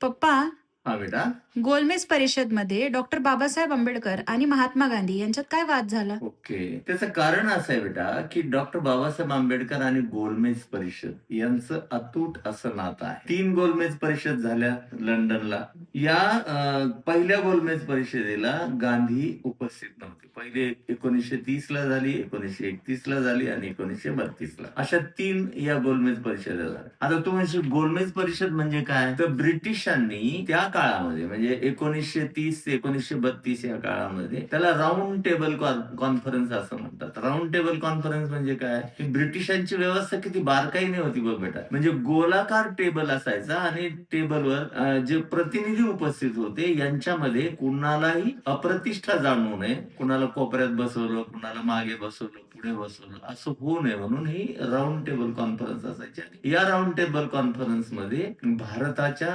Papá, हा बेटा गोलमेज परिषदमध्ये डॉक्टर बाबासाहेब आंबेडकर आणि महात्मा गांधी यांच्यात काय वाद झाला? ओके. त्याचं कारण असं आहे बेटा की डॉक्टर बाबासाहेब आंबेडकर आणि गोलमेज परिषद यांचं अतूट असं नातं आहे. तीन गोलमेज परिषद झाल्या लंडनला. या अं, पहिल्या गोलमेज परिषदेला गांधी उपस्थित नव्हते. पहिले एकोणीसशे तीस ला झाली एकोणीसशे एकतीस ला झाली आणि एकोणीसशे बत्तीस ला अशा तीन या गोलमेज परिषदा झाल्या. आता तू म्हणशील गोलमेज परिषद म्हणजे काय? तर ब्रिटिशांनी त्या काळामध्ये म्हणजे एकोणीसशे तीस ते एकोणीसशे बत्तीस या काळामध्ये त्याला राऊंड टेबल कॉन्फरन्स असं म्हणतात. राऊंड टेबल कॉन्फरन्स म्हणजे काय? की ब्रिटिशांची व्यवस्था किती बारकाईने होती बघ बेटा. म्हणजे गोलाकार टेबल असायचा आणि टेबलवर जे प्रतिनिधी उपस्थित होते यांच्यामध्ये कुणालाही अप्रतिष्ठा जाणवू नये. कुणाला कोपऱ्यात बसवलं कुणाला मागे बसवलं पुढे बसवलं असं होऊ नये म्हणून ही राऊंड टेबल कॉन्फरन्स असायची. या राऊंड टेबल कॉन्फरन्समध्ये भारताच्या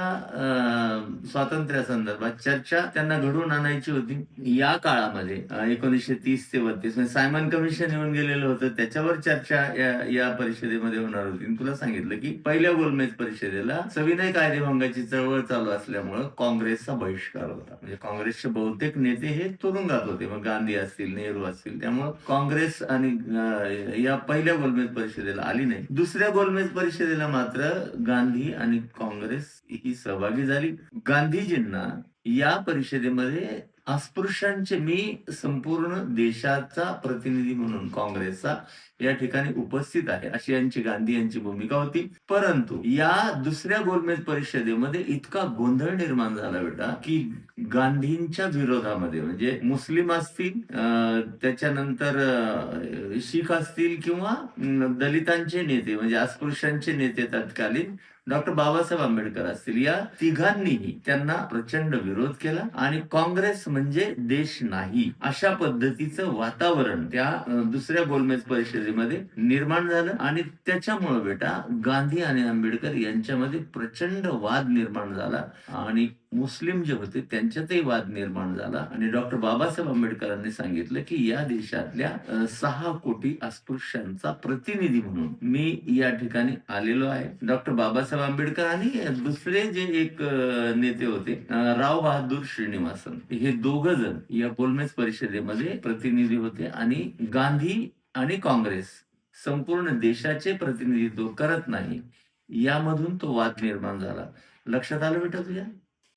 स्वातंत्र्यासंदर्भात चर्चा त्यांना घडवून आणायची होती. या काळामध्ये एकोणीसशे तीस ते बत्तीस म्हणजे सायमन कमिशन येऊन गेलेलं होतं. त्याच्यावर चर्चा या या परिषदेमध्ये होणार होती. तुला सांगितलं की पहिल्या गोलमेज परिषदेला सविनय कायदेभंगाची चळवळ चालू असल्यामुळं काँग्रेसचा बहिष्कार होता. म्हणजे काँग्रेसचे बहुतेक नेते हे तुरुंगात होते. मग गांधी असतील नेहरू असतील. त्यामुळं काँग्रेस आणि या पहिल्या गोलमेज परिषदेला आली नाही. दुसऱ्या गोलमेज परिषदेला मात्र गांधी आणि काँग्रेस ही सहभागी झाली. गांधीजींना या परिषदेमध्ये अस्पृश्यांचे मी संपूर्ण देशाचा प्रतिनिधी म्हणून काँग्रेसचा या ठिकाणी उपस्थित आहे. अशी यांची गांधी यांची भूमिका होती. परंतु या दुसऱ्या गोलमेज परिषदेमध्ये इतका गोंधळ निर्माण झाला बेटा की गांधींच्या विरोधामध्ये म्हणजे मुस्लिम असतील त्याच्यानंतर शीख असतील किंवा दलितांचे नेते म्हणजे अस्पृश्यांचे नेते तत्कालीन डॉक्टर बाबासाहेब आंबेडकर असतील. या तिघांनीही त्यांना प्रचंड विरोध केला आणि काँग्रेस म्हणजे देश नाही. अशा पद्धतीचं वातावरण त्या दुसऱ्या गोलमेज परिषदेमध्ये निर्माण झालं आणि त्याच्यामुळे बेटा गांधी आणि आंबेडकर यांच्यामध्ये प्रचंड वाद निर्माण झाला आणि मुस्लिम जे होते त्यांच्यातही वाद निर्माण झाला. आणि डॉक्टर बाबासाहेब आंबेडकरांनी सांगितलं की या देशातल्या सहा कोटी अस्पृश्यांचा प्रतिनिधी म्हणून मी या ठिकाणी आलेलो आहे. डॉक्टर बाबासाहेब आंबेडकर आणि दुसरे जे एक नेते होते राव बहादूर श्रीनिवासन हे दोघ जण या गोलमेज परिषदेमध्ये प्रतिनिधी होते आणि गांधी आणि काँग्रेस संपूर्ण देशाचे प्रतिनिधित्व करत नाही यामधून तो वाद निर्माण झाला. लक्षात आलं बेटा तुझ्या?